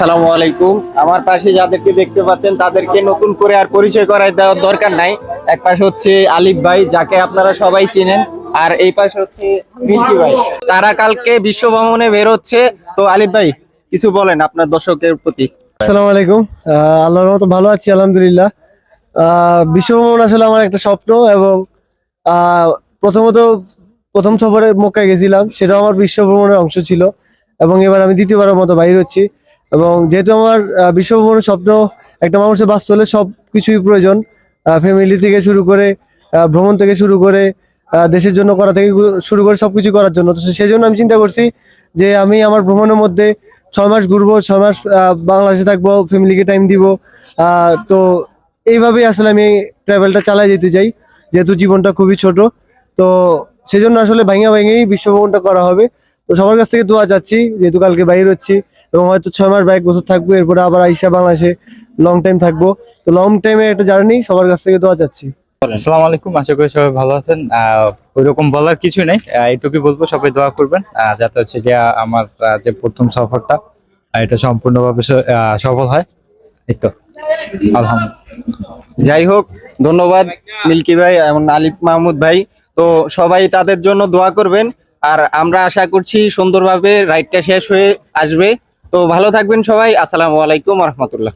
আসসালামু আলাইকুম। আমার পাশে যাদেরকে দেখতে পাচ্ছেন তাদেরকে নতুন করে আর পরিচয় করাই দেওয়ার দরকার নাই। এক পাশে হচ্ছে আলিফ ভাই যাকে আপনারা সবাই চিনেন আর এই পাশে হচ্ছে মিল্কি ভাই। তারা কালকে বিশ্ব ভ্রমণে বের হচ্ছে। তো আলিফ ভাই কিছু বলেন আপনার দর্শকের প্রতি। আসসালামু আলাইকুম। আল্লাহর মতো ভালো আছি আলহামদুলিল্লাহ। আহ, বিশ্বভ্রমণ আসলে আমার একটা স্বপ্ন এবং প্রথমত প্রথম সফরে মক্কায় গেছিলাম। সেটা আমার বিশ্বভ্রমণের অংশ ছিল এবং এবার আমি দ্বিতীয়বারের মতো বাইর হচ্ছি। এবং যেহেতু আমার বিশ্বভ্রমণের স্বপ্ন, একটা মানুষের বাস্তব হলে সব কিছুই প্রয়োজন ফ্যামিলি থেকে শুরু করে ভ্রমণ থেকে শুরু করে দেশের জন্য করা থেকে শুরু করে সব কিছু করার জন্য। তো সেই জন্য আমি চিন্তা করছি যে আমি আমার ভ্রমণের মধ্যে ছয় মাস ঘুরবো, ছয় মাস বাংলাদেশে থাকব ফ্যামিলিকে টাইম দিব। তো এইভাবেই আসলে আমি ট্রাভেলটা চালাই যেতে চাই, যেহেতু জীবনটা খুবই ছোট। তো সেই জন্য আসলে ভাঙা ভাঙেই বিশ্বভ্রমণটা করা হবে। তো সবার কাছ থেকে দোয়া চাচ্ছি, যেহেতু কালকে বাইর হচ্ছি এবং হয়তো ছয় মাস বা এক বছর থাকব, এরপরে আবার আইসা বাংলাদেশে লং টাইম থাকব। তো লং টাইমে একটা জার্নি সবার কাছ থেকে দোয়া চাচ্ছি। আসসালামু আলাইকুম, আশা করি সবাই ভালো আছেন। ওইরকম বলার কিছু নেই এইটুকুই বলব, সবাই দোয়া করবেন যাতে হচ্ছে যে আমার যে প্রথম সফরটা এটা সম্পূর্ণভাবে সফল হয়। এই তো, আলহামদুলিল্লাহ। যাই হোক, ধন্যবাদ মিল্কি ভাই এবং আলিফ মাহমুদ ভাই। তো সবাই তাদের জন্য দোয়া করবেন আর আমরা আশা করছি সুন্দরভাবে রাইডটা শেষ হয়ে আসবে। তো ভালো থাকবেন সবাই। আসসালামু আলাইকুম রহমতুল্লাহ।